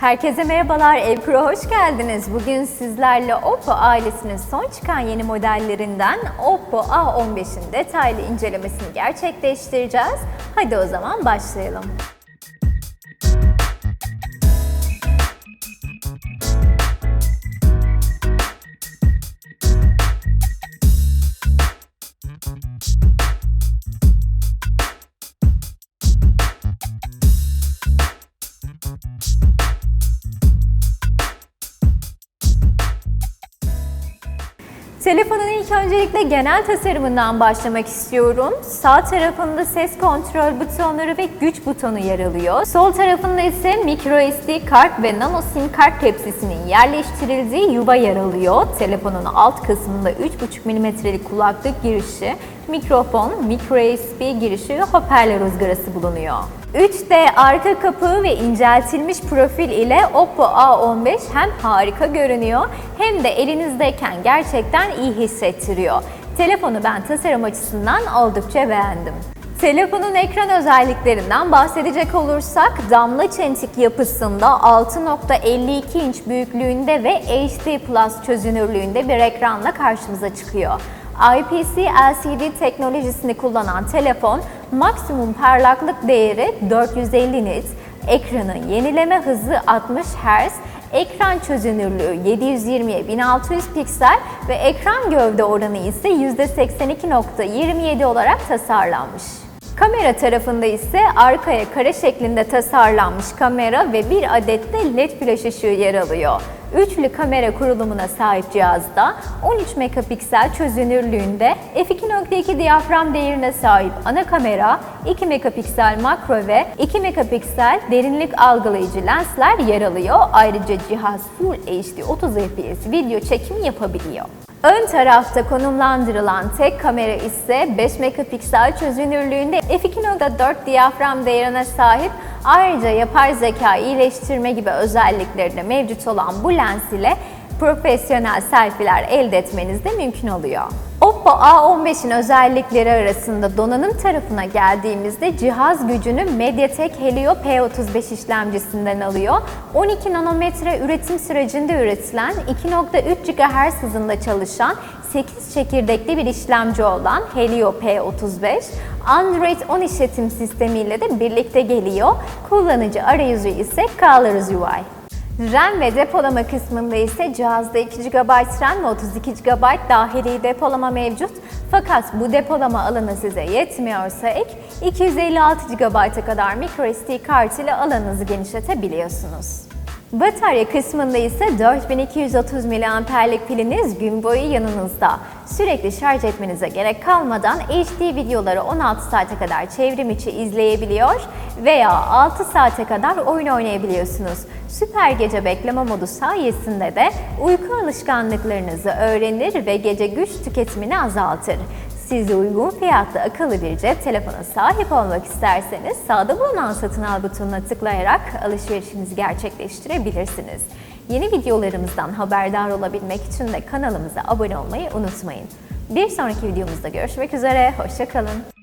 Herkese merhabalar, Evkura hoş geldiniz. Bugün sizlerle Oppo ailesinin son çıkan yeni modellerinden Oppo A15'in detaylı incelemesini gerçekleştireceğiz. Hadi o zaman başlayalım. Telefonun ilk öncelikle genel tasarımından başlamak istiyorum. Sağ tarafında ses kontrol butonları ve güç butonu yer alıyor. Sol tarafında ise micro SD kart ve nano sim kart tepsisinin yerleştirildiği yuva yer alıyor. Telefonun alt kısmında 3.5 mm'lik kulaklık girişi, mikrofon, micro USB girişi ve hoparlör ızgarası bulunuyor. 3D arka kapağı ve inceltilmiş profil ile Oppo A15 hem harika görünüyor hem de elinizdeyken gerçekten iyi hissettiriyor. Telefonu ben tasarım açısından oldukça beğendim. Telefonun ekran özelliklerinden bahsedecek olursak damla çentik yapısında 6.52 inç büyüklüğünde ve HD Plus çözünürlüğünde bir ekranla karşımıza çıkıyor. IPS LCD teknolojisini kullanan telefon maksimum parlaklık değeri 450 nit, ekranın yenileme hızı 60 Hz, ekran çözünürlüğü 720'ye 1600 piksel ve ekran gövde oranı ise %82.27 olarak tasarlanmış. Kamera tarafında ise arkaya kare şeklinde tasarlanmış kamera ve bir adet de led flash ışığı yer alıyor. Üçlü kamera kurulumuna sahip cihazda 13 megapiksel çözünürlüğünde f2.2 diyafram değerine sahip ana kamera, 2 megapiksel makro ve 2 megapiksel derinlik algılayıcı lensler yer alıyor. Ayrıca cihaz Full HD 30 fps video çekimi yapabiliyor. Ön tarafta konumlandırılan tek kamera ise 5 megapiksel çözünürlüğünde f2.4 diyafram değerine sahip. Ayrıca yapay zeka iyileştirme gibi özellikleri de mevcut olan bu lens ile profesyonel selfie'ler elde etmeniz de mümkün oluyor. Oppo A15'in özellikleri arasında donanım tarafına geldiğimizde cihaz gücünü MediaTek Helio P35 işlemcisinden alıyor. 12 nanometre üretim sürecinde üretilen 2.3 GHz hızında çalışan 8 çekirdekli bir işlemci olan Helio P35, Android 10 işletim sistemiyle de birlikte geliyor. Kullanıcı arayüzü ise Colors UI. RAM ve depolama kısmında ise cihazda 2 GB RAM ve 32 GB dahili depolama mevcut. Fakat bu depolama alanı size yetmiyorsa ek 256 GB'a kadar microSD kart ile alanınızı genişletebiliyorsunuz. Batarya kısmında ise 4230 mAh'lik piliniz gün boyu yanınızda. Sürekli şarj etmenize gerek kalmadan HD videoları 16 saate kadar çevrim içi izleyebiliyor veya 6 saate kadar oyun oynayabiliyorsunuz. Süper gece bekleme modu sayesinde de uyku alışkanlıklarınızı öğrenir ve gece güç tüketimini azaltır. Siz de uygun fiyatlı akıllı bir cep telefona sahip olmak isterseniz sağda bulunan satın al butonuna tıklayarak alışverişinizi gerçekleştirebilirsiniz. Yeni videolarımızdan haberdar olabilmek için de kanalımıza abone olmayı unutmayın. Bir sonraki videomuzda görüşmek üzere, hoşçakalın.